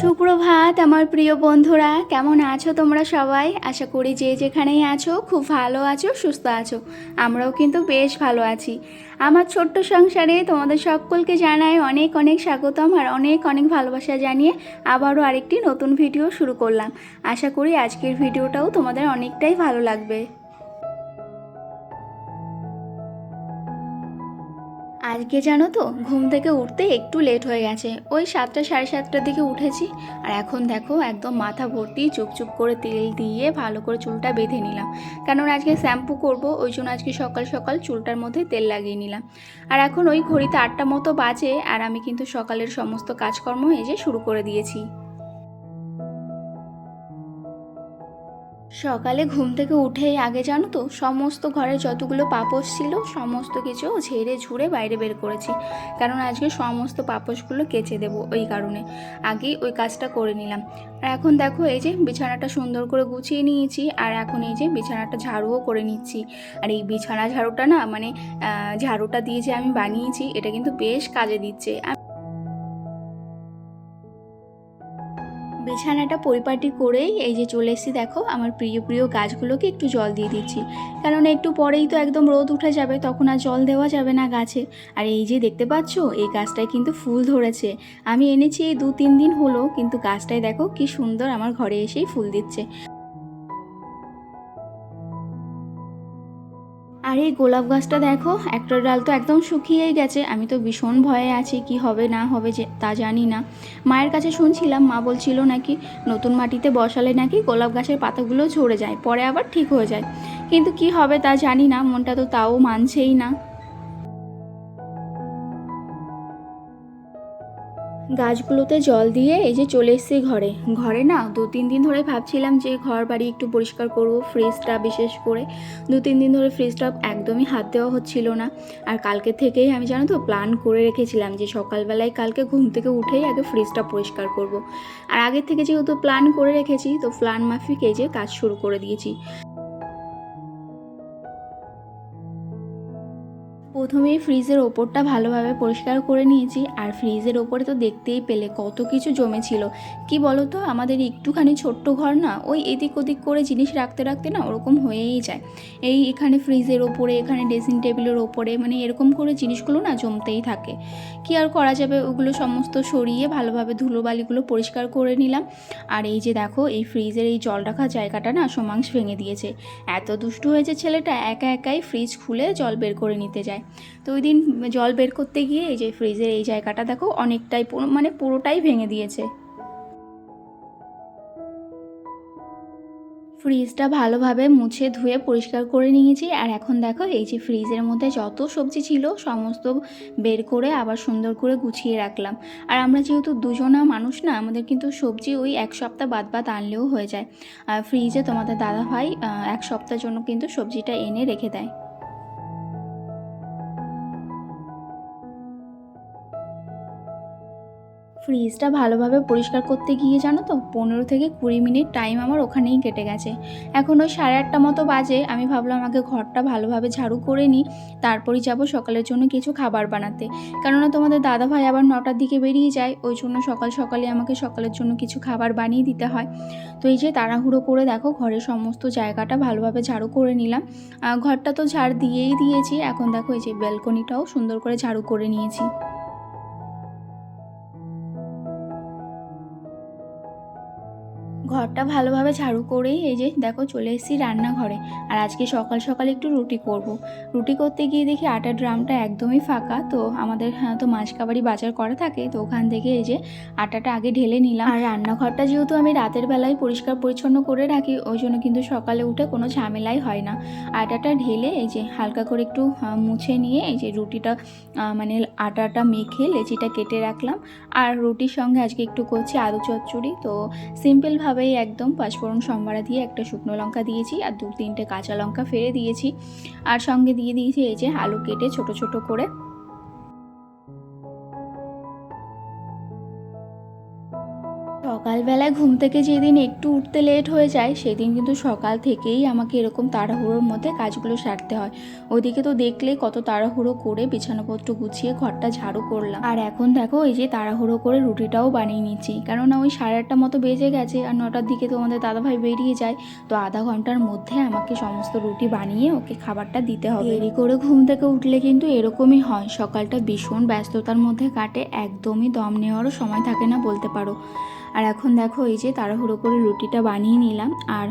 সুপ্রভাত, আমার প্রিয় বন্ধুরা। কেমন আছো তোমরা সবাই? আশা করি যে যেখানেই আছো, খুব ভালো আছো, সুস্থ আছো। আমরাও কিন্তু বেশ ভালো আছি। আমার ছোট্ট সংসারে তোমাদের সকলকে জানাই অনেক অনেক স্বাগতম আর অনেক অনেক ভালোবাসা জানিয়ে আবারও আরেকটি নতুন ভিডিও শুরু করলাম। আশা করি আজকের ভিডিওটাও তোমাদের অনেকটাই ভালো লাগবে। আজকে জানো তো, ঘুম থেকে উঠতে একটু লেট হয়ে গেছে। ওই সাতটা সাড়ে সাতটার দিকে উঠেছি। আর এখন দেখো, একদম মাথা ভর্তি চুপচুপ করে তেল দিয়ে ভালো করে চুলটা বেঁধে নিলাম। কারণ আজকে শ্যাম্পু করব, ওই জন্য আজকে সকাল সকাল চুলটার মধ্যে তেল লাগিয়ে নিলাম। আর এখন ওই ঘড়িতে আটটা মতো বাজে, আর আমি কিন্তু সকালের সমস্ত কাজকর্ম এই যে শুরু করে দিয়েছি। সকালে ঘুম থেকে উঠেই আগে জানো তো, সমস্ত ঘরে যতগুলো পাপোশ ছিল, সমস্ত কিছু ঝেড়ে ঝুড়ে বাইরে বের করেছি। কারণ আজকে সমস্ত পাপোশগুলো কেচে দেবো ওই কারণে। আগেই ওই কাজটা করে নিলাম। আর এখন দেখো এই যে বিছানাটা সুন্দর করে গুছিয়ে নিয়েছি, আর এখন এই যে বিছানাটা ঝাড়ুও করে নিচ্ছি। আর এই বিছানা ঝাড়ুটা না মানে ঝাড়ুটা দিয়ে যে আমি বানিয়েছি, এটা কিন্তু বেশ কাজে দিচ্ছে। বিছানাটা পরিপাটি করেই এই যে চলে এসেছি, দেখো, আমার প্রিয় প্রিয় গাছগুলোকে একটু জল দিয়ে দিচ্ছি। কারণ একটু পরেই তো একদম রোদ উঠে যাবে, তখন আর জল দেওয়া যাবে না গাছে। আর এই যে দেখতে পাচ্ছ, এই গাছটায় কিন্তু ফুল ধরেছে। আমি এনেছি এই দু তিন দিন হলো, কিন্তু গাছটায় দেখো কি সুন্দর আমার ঘরে এসেই ফুল দিচ্ছে। আর এই গোলাপ গাছটা দেখো, একটা ডাল তো একদম শুকিয়েই গেছে। আমি তো ভীষণ ভয়ে আছি, কি হবে না হবে যে, তা জানি না। মায়ের কাছে শুনছিলাম, মা বলছিল নাকি নতুন মাটিতে বসালে নাকি গোলাপ গাছের পাতাগুলো ঝরে যায়, পরে আবার ঠিক হয়ে যায়। কিন্তু কি হবে তা জানি না, মনটা তো তাও মানছেই না। গাছগুলোতে জল দিয়ে এই যে চলে এসেছি ঘরে। ঘরে না, দু তিন দিন ধরে ভাবছিলাম যে ঘর বাড়ি একটু পরিষ্কার করব ফ্রিজটা বিশেষ করে। দু তিন দিন ধরে ফ্রিজটা একদমই হাত দেওয়া হচ্ছিল না। আর কালকে থেকেই আমি জানো তো প্ল্যান করে রেখেছিলাম যে সকালবেলায় কালকে ঘুম থেকে উঠেই আগে ফ্রিজটা পরিষ্কার করব। আর আগে থেকে যেহেতু প্ল্যান করে রেখেছি, তো প্ল্যান মাফিক এই যে কাজ শুরু করে দিয়েছি। প্রথমেই ফ্রিজের ওপরটা ভালোভাবে পরিষ্কার করে নিয়েছি, আর ফ্রিজের ওপরে তো দেখতেই পেলে কত কিছু জমেছিল। কি বলো তো আমাদের একটুখানি ছোট্ট ঘর না, ওই এদিক ওদিক করে জিনিস রাখতে রাখতে না ওরকম হয়েই যায়। এই এখানে ফ্রিজের ওপরে, এখানে ড্রেসিং টেবিলের ওপরে মানে এরকম করে জিনিসগুলো না জমতেই থাকে। কি আর করা যাবে, ওগুলো সমস্ত সরিয়ে ভালোভাবে ধুলোবালিগুলো পরিষ্কার করে নিলাম। আর এই যে দেখো, এই ফ্রিজের এই জল রাখার জায়গাটা না সমাংশ ভেঙে দিয়েছে। এত দুষ্টু হয়েছে ছেলেটা, একা একাই ফ্রিজ খুলে জল বের করে নিতে যায়। তো ওই দিন জল বের করতে গিয়ে এই যে ফ্রিজের এই জায়গাটা দেখো অনেকটাই মানে পুরোটাই ভেঙে দিয়েছে। ফ্রিজটা ভালোভাবে মুছে ধুয়ে পরিষ্কার করে নিয়েছি। আর এখন দেখো এই যে ফ্রিজের মধ্যে যত সবজি ছিল সমস্ত বের করে আবার সুন্দর করে গুছিয়ে রাখলাম। আর আমরা যেহেতু দুজনা মানুষ না, আমাদের কিন্তু সবজি ওই এক সপ্তাহ বাদ বাদ আনলেও হয়ে যায়। আর ফ্রিজে তোমাদের দাদা ভাই এক সপ্তাহের জন্য কিন্তু সবজিটা এনে রেখে দেয়। ফ্রিজটা ভালোভাবে পরিষ্কার করতে গিয়ে জানো তো, পনেরো থেকে কুড়ি মিনিট টাইম আমার ওখানেই কেটে গেছে। এখন ওই সাড়ে আটটা মতো বাজে, আমি ভাবলাম আগে ঘরটা ভালোভাবে ঝাড়ু করে নিই, তারপরই যাব সকালের জন্য কিছু খাবার বানাতে। কেননা তোমাদের দাদা ভাই আবার নটার দিকে বেরিয়ে যায়, ওই জন্য সকাল সকালে আমাকে সকালের জন্য কিছু খাবার বানিয়ে দিতে হয়। তো এই যে তাড়াহুড়ো করে দেখো ঘরের সমস্ত জায়গাটা ভালোভাবে ঝাড়ু করে নিলাম। ঘরটা তো ঝাড় দিয়েই দিয়েছি, এখন দেখো এই যে ব্যালকনিটাও সুন্দর করে ঝাড়ু করে নিয়েছি। ঘরটা ভালোভাবে ঝাড়ু করেই এই যে দেখো চলে এসেছি রান্নাঘরে। আর আজকে সকাল সকাল একটু রুটি করব। রুটি করতে গিয়ে দেখি আটার ড্রামটা একদমই ফাঁকা। তো আমাদের হ্যাঁ, তো মাঝকাবাড়ি বাজার করা থাকে। তো ওখান থেকে এই যে আটাটা আগে ঢেলে নিলাম। আর রান্নাঘরটা যেহেতু আমি রাতের বেলায় পরিষ্কার পরিচ্ছন্ন করে রাখি ওই জন্য কিন্তু সকালে উঠে কোনো ঝামেলাই হয় না। আটাটা ঢেলে এই যে হালকা করে একটু মুছে নিয়ে এই যে রুটিটা মানে আটাটা মেখে লেচিটা কেটে রাখলাম। আর রুটির সঙ্গে আজকে একটু করছি আলু চচ্চড়ি। তো সিম্পলভাবেই একদম পাঁচফোড়ন সম্বারা দিয়ে একটা শুকনো লঙ্কা দিয়েছি আর দু তিনটে কাঁচা লঙ্কা ফেলে দিয়েছি। আর সঙ্গে দিয়ে দিয়েছি এই যে আলু কেটে ছোট ছোট করে সকালবেলায় ঘুম থেকে যেদিন একটু উঠতে লেট হয়ে যায়, সেদিন কিন্তু সকাল থেকেই আমাকে এরকম তাড়াহুড়োর মধ্যে কাজগুলো সারতে হয়। ওইদিকে তো দেখলেই কত তাড়াহুড়ো করে বিছানাপত্র গুছিয়ে ঘরটা ঝাড়ু করলাম। আর এখন দেখো, এই যে তাড়াহুড়ো করে রুটিটাও বানিয়ে নিচ্ছি। কেননা ওই সাড়ে আটটা মতো বেজে গেছে আর নটার দিকে তো আমাদের দাদাভাই বেরিয়ে যায়। তো আধা ঘণ্টার মধ্যে আমাকে সমস্ত রুটি বানিয়ে ওকে খাবারটা দিতে হবে। দেরি করে ঘুম থেকে উঠলে কিন্তু এরকমই হয়। সকালটা ভীষণ ব্যস্ততার মধ্যে কাটে। একদমই দম নেওয়ারও সময় থাকে না বলতে পারো। আর এখন দেখো এই যে তাড়াহুড়ো করে রুটিটা বানিয়ে নিলাম আর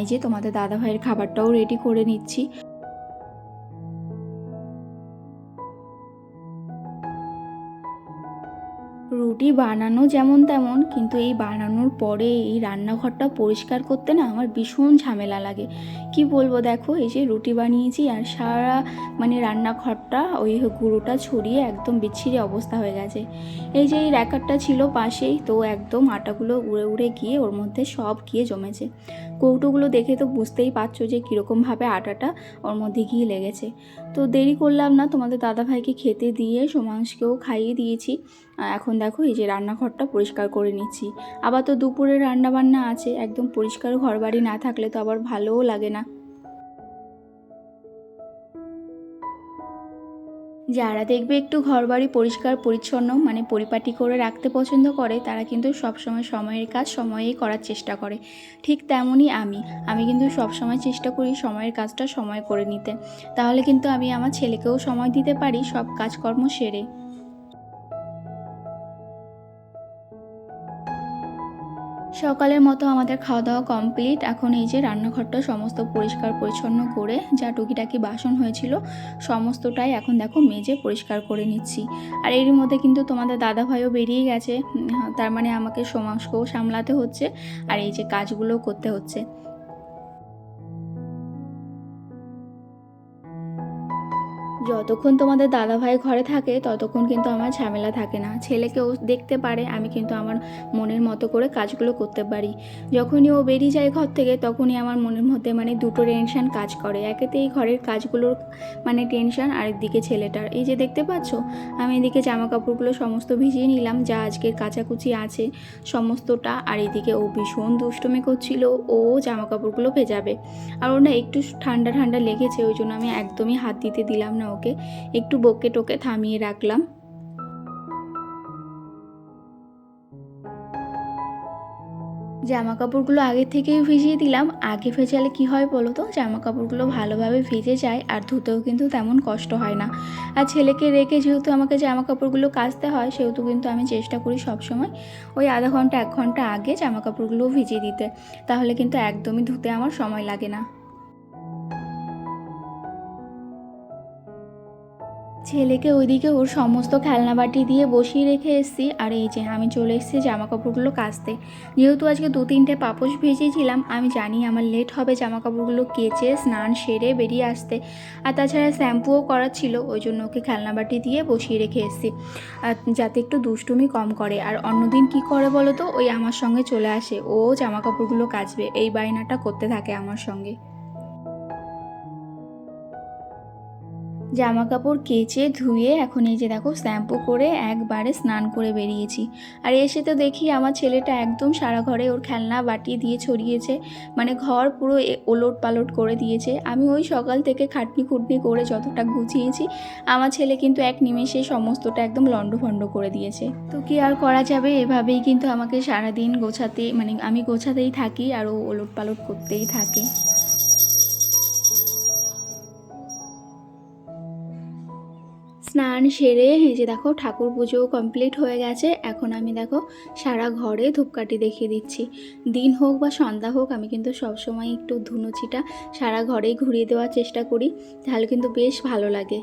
এই যে তোমাদের দাদা ভাইয়ের খাবারটাও রেডি করে নিচ্ছি। রুটি বানানো যেমন তেমন, কিন্তু এই বানানোর পরে এই রান্নাঘরটা পরিষ্কার করতে না আমার ভীষণ ঝামেলা লাগে। কি বলব দেখো, এই যে রুটি বানিয়েছি আর সারা মানে রান্নাঘরটা ওই গুঁড়োটা ছড়িয়ে একদম বিচ্ছিরি অবস্থা হয়ে গেছে। এই যে এই র্যাকারটা ছিল পাশেই, তো একদম আটাগুলো উড়ে উড়ে গিয়ে ওর মধ্যে সব গিয়ে জমেছে। কৌটোগুলো দেখে তো বুঝতেই পারছ যে কীরকমভাবে আটাটা ওর মধ্যে গিয়ে লেগেছে। তো দেরি করলাম না, তোমাদের দাদাভাইকে খেতে দিয়ে সোমাংশকেও খাইয়ে দিয়েছি। এখন দেখো এই যে রান্নাঘরটা পরিষ্কার করে নিচ্ছি। আবার তো দুপুরে রান্না বান্না আছে, একদম পরিষ্কার ঘর বাড়ি না থাকলে তো আবার ভালোও লাগে না। যারা দেখবে একটু ঘরবাড়ি পরিষ্কার, পরিচ্ছন্ন মানে পরিপাটি করে রাখতে পছন্দ করে, তারা কিন্তু সবসময় সময়ের কাজ সময়েই করার চেষ্টা করে। ঠিক তেমনই আমি। আমি কিন্তু সবসময় চেষ্টা করি সময়ের কাজটা সময় করে নিতে। তাহলে কিন্তু আমি আমার ছেলেকেও সময় দিতে পারি সব কাজকর্ম সেরে। সকালের মতো আমাদের খাওয়া দাওয়া কমপ্লিট। এখন এই যে রান্নাঘরটা সমস্ত পরিষ্কার পরিচ্ছন্ন করে যা টুকিটাকি বাসন হয়েছিল, সমস্তটাই এখন দেখো মেজে পরিষ্কার করে নিচ্ছি। আর এরই মধ্যে কিন্তু তোমাদের দাদা ভাইও বেরিয়ে গেছে। তার মানে আমাকে সমাসকেও সামলাতে হচ্ছে আর এই যে কাজগুলো করতে হচ্ছে। যতক্ষণ তোমাদের দাদাভাই ঘরে থাকে, ততক্ষণ কিন্তু আমার ঝামেলা থাকে না। ছেলেকেও দেখতে পারে, আমি কিন্তু আমার মনের মতো করে কাজগুলো করতে পারি। যখনই ও বেরিয়ে যায় ঘর থেকে, তখনই আমার মনের মধ্যে মানে দুটো টেনশান কাজ করে। একেতে এই ঘরের কাজগুলোর মানে টেনশান আর একদিকে ছেলেটার। এই যে দেখতে পাচ্ছ, আমি এদিকে জামা কাপড়গুলো সমস্ত ভিজিয়ে নিলাম, যা আজকের কাচাকুচি আছে সমস্তটা। আর এদিকে ও ভীষণ দুষ্টুমি করছিল, ও জামা কাপড়গুলো ভেজাবে। আর ওর না একটু ঠান্ডা ঠান্ডা লেগেছে, ওই জন্য আমি একদমই হাত দিতে দিলাম না ওকে। একটু বকে টোকে থামিয়ে রাখলাম। জামা কাপড়গুলো আগে থেকেই ভিজিয়ে দিলাম। আগে ভেজালে কি হয় বলো তো? জামা কাপড়গুলো ভালোভাবে ভিজে যায় আর ধুতেও কিন্তু তেমন কষ্ট হয় না। আর ছেলেকে রেখে যেহেতু আমাকে জামা কাপড়গুলো কাচতে হয়, সেহেতু কিন্তু আমি চেষ্টা করি সবসময় ওই আধা ঘণ্টা, এক ঘণ্টা আগে জামা কাপড়গুলো ভিজিয়ে দিতে। তাহলে কিন্তু একদমই ধুতে আমার সময় লাগে না। ছেলেকে ওইদিকে ওর সমস্ত খেলনা বাটি দিয়ে বসিয়ে রেখে এসেছি। আর এই যে আমি চলে এসেছি জামা কাপড়গুলো কাচতে। যেহেতু আজকে দু তিনটে পাপোশ ভেজেছিলাম, আমি জানি আমার লেট হবে জামা কাপড়গুলো কেচে, স্নান সেরে বেরিয়ে আসতে। আর তাছাড়া শ্যাম্পুও করার ছিল, ওই জন্য ওকে খেলনা বাটি দিয়ে বসিয়ে রেখে এসেছি। আর যাতে একটু দুষ্টুমি কম করে। আর অন্যদিন কি করে বলো তো, ওই আমার সঙ্গে চলে আসে। ও জামা কাপড়গুলো কাচবে। এই বায়নাটা করতে থাকে আমার সঙ্গে। জামা কাপড় কেচে ধুয়ে এখন এই যে দেখো শ্যাম্পু করে একবারে স্নান করে বেরিয়েছি। আর এসে তো দেখি আমার ছেলেটা একদম সারা ঘরে ওর খেলনা বাটি দিয়ে ছড়িয়েছে মানে ঘর পুরো ওলট পালট করে দিয়েছে। আমি ওই সকাল থেকে খাটনি খুটনি করে যতটা গুছিয়েছি, আমার ছেলে কিন্তু এক নিমেষে সমস্তটা একদম লণ্ডভণ্ড করে দিয়েছে। তো কি আর করা যাবে? এভাবেই কিন্তু আমাকে সারাদিন গোছাতে মানে আমি গোছাতেই থাকি আর ও ওলট পালট করতেই থাকে। স্নান সেরে যে দেখো ঠাকুর পুজো কমপ্লিট হয়ে গেছে। এখন আমি দেখো সারা ঘরে ধূপকাঠি দেখিয়ে দিচ্ছি। দিন হোক বা সন্ধ্যা হোক, আমি কিন্তু সবসময় একটু ধুনুচিটা সারা ঘরেই ঘুরিয়ে দেওয়ার চেষ্টা করি। তাহলে কিন্তু বেশ ভালো লাগে।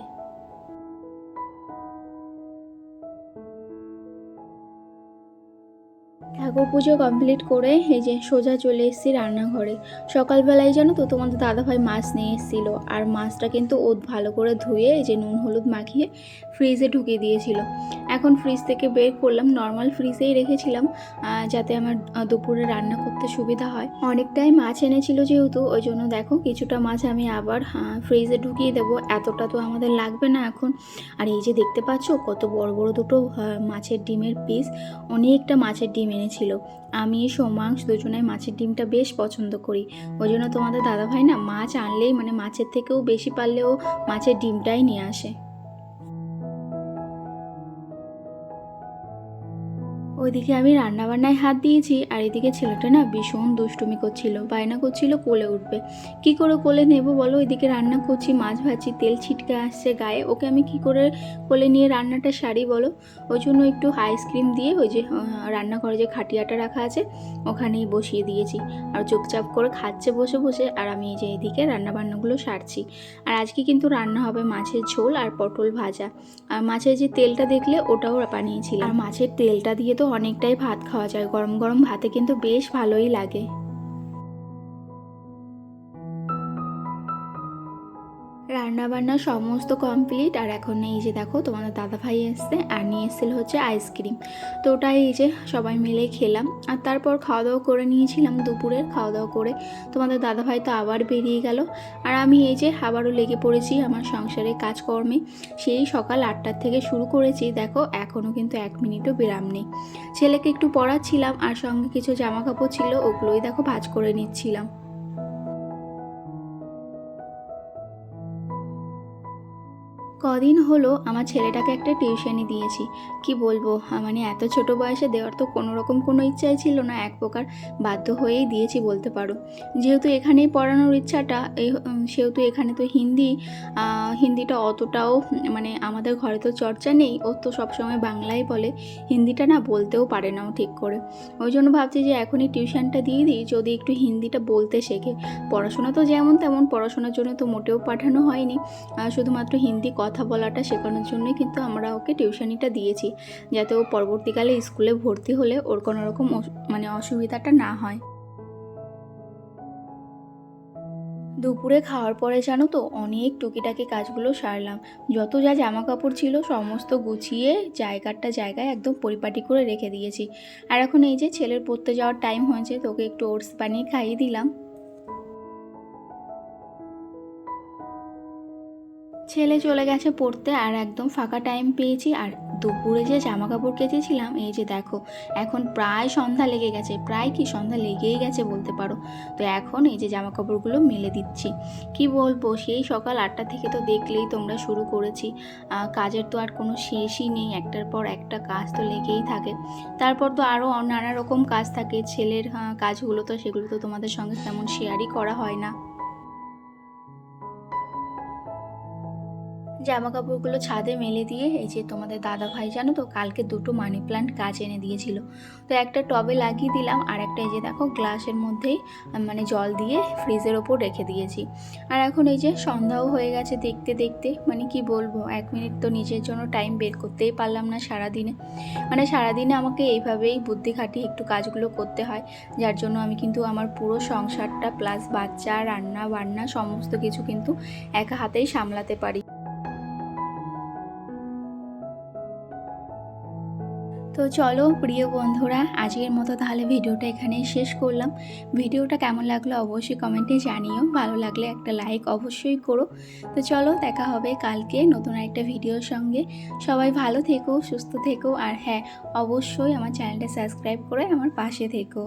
ঠাকুর পুজো কমপ্লিট করে এই যে সোজা চলে এসেছি রান্নাঘরে। সকালবেলায় জানো তো তোমাদের দাদাভাই মাছ নিয়ে এসেছিল আর মাছটা কিন্তু ও ভালো করে ধুয়ে এই যে নুন হলুদ মাখিয়ে ফ্রিজে ঢুকিয়ে দিয়েছিল। এখন ফ্রিজ থেকে বের করলাম নর্মাল ফ্রিজেই রেখেছিলাম যাতে আমার দুপুরে রান্না করতে সুবিধা হয়। অনেকটাই মাছ এনেছিল যেহেতু, ওই জন্য দেখো কিছুটা মাছ আমি আবার ফ্রিজে ঢুকিয়ে দেবো। এতটা তো আমাদের লাগবে না এখন। আর এই যে দেখতে পাচ্ছ কত বড় বড় দুটো মাছের ডিমের পিস অনেকটা মাছের ডিম এনেছিল ছিল। আমি সোমাংশ দুজনে মাছের ডিমটা বেশ পছন্দ করি। ওই জন্য তোমাদের দাদা ভাই না মাছ আনলেই মানে মাছের থেকেও বেশি পারলেও মাছের ডিমটাই নিয়ে আসে। ওইদিকে আমি রান্নাবান্নায় হাত দিয়েছি, আর এদিকে ছেলেটা না ভীষণ দুষ্টুমি করছিল, বায়না করছিল কোলে উঠবে। কি করে কোলে নেব বলো? ওইদিকে রান্না করছি, মাছ ভাজি, তেল ছিটকে আসছে গায়ে। ওকে আমি কি করে কোলে নিয়ে রান্নাটা সারি বলো? ওই জন্য একটু আইসক্রিম দিয়ে ওই যে রান্নাঘরে যে খাটিয়াটা রাখা আছে, ওখানেই বসিয়ে দিয়েছি। আর চুপচাপ করে খাচ্ছে বসে বসে, আর আমি এই যে এদিকে রান্নাবান্নাগুলো সারছি। আর আজকে কিন্তু রান্না হবে মাছের ঝোল আর পটল ভাজা। আর মাছের যে তেলটা দেখলে ওটাও বানিয়েছিলাম। আর মাছের তেলটা দিয়ে তো অনেকটাই ভাত খাওয়া যায়। গরম গরম ভাতে কিন্তু বেশ ভালোই লাগে। রান্না বান্না সমস্ত কমপ্লিট আর এখন এই যে দেখো, তোমাদের দাদা ভাই এসছে আর নিয়ে এসেছিল হচ্ছে আইসক্রিম তো ওটাই এই যে সবাই মিলে খেলাম। আর তারপর খাওয়া দাওয়া করে নিয়েছিলাম দুপুরের খাওয়া দাওয়া করে। তোমাদের দাদা ভাই তো আবার বেরিয়ে গেল। আর আমি এই যে আবারও লেগে পড়েছি আমার সংসারে কাজকর্মে। সেই সকাল আটটার থেকে শুরু করেছি। দেখো এখনও কিন্তু এক মিনিটও বিরাম নেই। ছেলেকে একটু পড়াচ্ছিলাম, আর সঙ্গে কিছু জামা কাপড় ছিল, ওগুলোই দেখো ভাজ করে নিচ্ছিলাম। কদিন হলো আমার ছেলেটাকে একটা টিউশনি দিয়েছি। কি বলব মানে এত ছোট বয়সে দেওয়ার তো কোনো রকম কোনো ইচ্ছাই ছিল না, এক প্রকার বাধ্য হয়েই দিয়েছি বলতে পারো। যেহেতু এখানেই পড়ানোর ইচ্ছাটা, এই সেহেতু এখানে তো হিন্দি হিন্দিটা অতটাও মানে আমাদের ঘরে তো চর্চা নেই, ও তো সবসময় বাংলাই বলে, হিন্দিটা না বলতেও পারে না ও ঠিক করে। ওই জন্য ভাবছি যে এখনই টিউশনটা দিয়ে দিই, যদি একটু হিন্দিটা বলতে শেখে। পড়াশোনা তো যেমন তেমন, পড়াশোনার জন্য তো মোটেও পাঠানো হয়নি শুধুমাত্র হিন্দি কথা বলাটা শেখানোর জন্যই কিন্তু আমরা ওকে টিউশনিটা দিয়েছি, যাতে ও পরবর্তীকালে স্কুলে ভর্তি হলে ওর কোনো রকম মানে অসুবিধাটা না হয়। দুপুরে খাওয়ার পরে জানো তো, অনেক টুকিটাকি কাজগুলো সারলাম। যত যা জামা কাপড় ছিল সমস্ত গুছিয়ে জায়গাটা জায়গায় একদম পরিপাটি করে রেখে দিয়েছি। আর এখন এই যে ছেলের পড়তে যাওয়ার টাইম হয়েছে তোকে একটু ওটস বানিয়ে খাইয়ে দিলাম। ছেলে চলে গেছে পড়তে আর একদম ফাঁকা টাইম পেয়েছি আর দুপুরে যে জামা কাপড় কেচেছিলাম, এই যে দেখো, এখন প্রায় সন্ধ্যা লেগে গেছে। প্রায় কি সন্ধ্যা লেগেই গেছে বলতে পারো। তো এখন এই যে জামা কাপড়গুলো মেলে দিচ্ছি। কি বলব, সেই সকাল আটটা থেকে তো দেখলেই তোমরা শুরু করেছি। কাজের তো আর কোনো শেষই নেই, একটার পর একটা কাজ তো লেগেই থাকে। তারপর তো আরও নানা রকম কাজ থাকে। ছেলের কাজগুলো তো, সেগুলো তো তোমাদের সঙ্গে তেমন শেয়ারই করা হয় না। জামা কাপড়গুলো ছাদে মেলে দিয়ে, এই যে তোমাদের দাদা ভাই জানো তো, কালকে দুটো মানি প্লান্ট গাছ এনে দিয়েছিল। তো একটা টবে লাগিয়ে দিলাম, আর একটা এই যে দেখো গ্লাসের মধ্যেই মানে জল দিয়ে ফ্রিজের ওপর রেখে দিয়েছি। আর এখন এই যে সন্ধ্যাও হয়ে গেছে দেখতে দেখতে মানে কি বলব, এক মিনিট তো নিজের জন্য টাইম বের করতেই পারলাম না সারাদিনে। মানে সারাদিনে আমাকে এইভাবেই বুদ্ধি খাটিয়ে একটু কাজগুলো করতে হয়, যার জন্য আমি কিন্তু আমার পুরো সংসারটা প্লাস বাচ্চা রান্না বান্না সমস্ত কিছু কিন্তু একা হাতেই সামলাতে পারি। তো চলো, প্রিয় বন্ধুরা, আজকের মতো তাহলে ভিডিওটা এখানেই শেষ করলাম। ভিডিওটা কেমন লাগল অবশ্যই কমেন্টে জানিও। ভালো লাগলে একটা লাইক অবশ্যই করো। তো চলো, দেখা হবে কালকে নতুন একটা ভিডিওর সঙ্গে। সবাই ভালো থেকো, সুস্থ থেকো, আর হ্যাঁ অবশ্যই আমার চ্যানেলটা সাবস্ক্রাইব করে আমার পাশে থেকো।